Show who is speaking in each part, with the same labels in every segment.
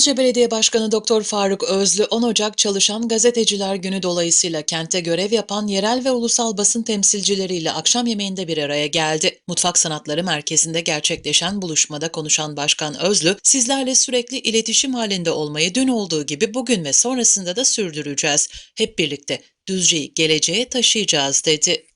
Speaker 1: Düzce Belediye Başkanı Doktor Faruk Özlü 10 Ocak Çalışan Gazeteciler Günü dolayısıyla kente görev yapan yerel ve ulusal basın temsilcileriyle akşam yemeğinde bir araya geldi. Mutfak Sanatları Merkezi'nde gerçekleşen buluşmada konuşan Başkan Özlü, sizlerle sürekli iletişim halinde olmayı dün olduğu gibi bugün ve sonrasında da sürdüreceğiz. Hep birlikte Düzce'yi geleceğe taşıyacağız dedi.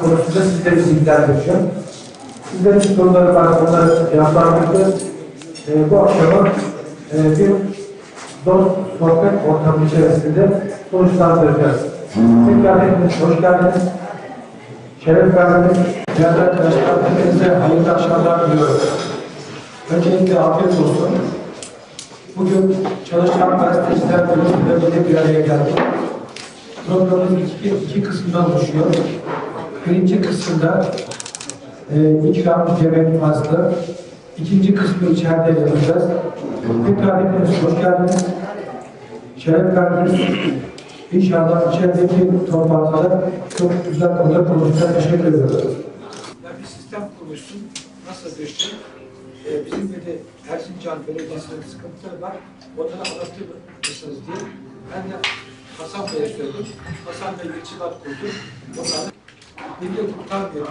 Speaker 2: Konusunda sizleri bilgilendireceğim. Sizlerin var, onları cevaplandırdı. E, bu akşamı e, bir dost sohbet ortamı içerisinde sonuçlandıracağız. Tekrar hepiniz hoş geldiniz. Şeref verdiniz. Değerli arkadaşlar, hepinize hayırlı akşamlar diliyorum. Öncelikle afiyet olsun. Bugün Çalışan Gazeteciler Günü'nde bir araya geldik. Programın iki, iki kısımdan oluşuyor. Birinci kısımda e, ikram yemek faslı. İkinci kısmı içeride yapacağız. Tekrar hepiniz hoş geldiniz. Şeref verdiniz. İnşallah içerideki toplantıda çok güzel konular konuşacağız. Teşekkür ediyorum.
Speaker 3: Ya bir sistem kurmuşsun. Nasıl bir? Ee, bizim bir de Erzincan Belediyesi'nin sıkıntıları var. Onları anlatır mısınız diye. Ben de Hasan Bey'e söyledim. Hasan Bey irtibat kurdu. Onları bir yıl tutar veriyor.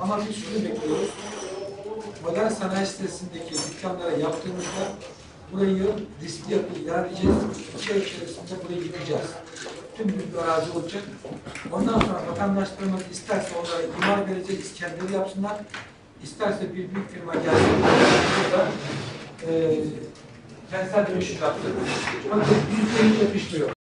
Speaker 3: Ama biz şunu bekliyoruz. Modern sanayi sitesindeki dükkanlara yaptığımızda burayı riskli yapı ilerleyeceğiz. İki ay içerisinde burayı yıkacağız. Tüm bir arazi olacak. Ondan sonra vatandaşlarımız isterse onlara imar vereceğiz, kendileri yapsınlar. İsterse bir büyük firma gelsin, burada e, kentsel dönüşüm yaptırır. Fakat yüzde yüz yapışmıyor.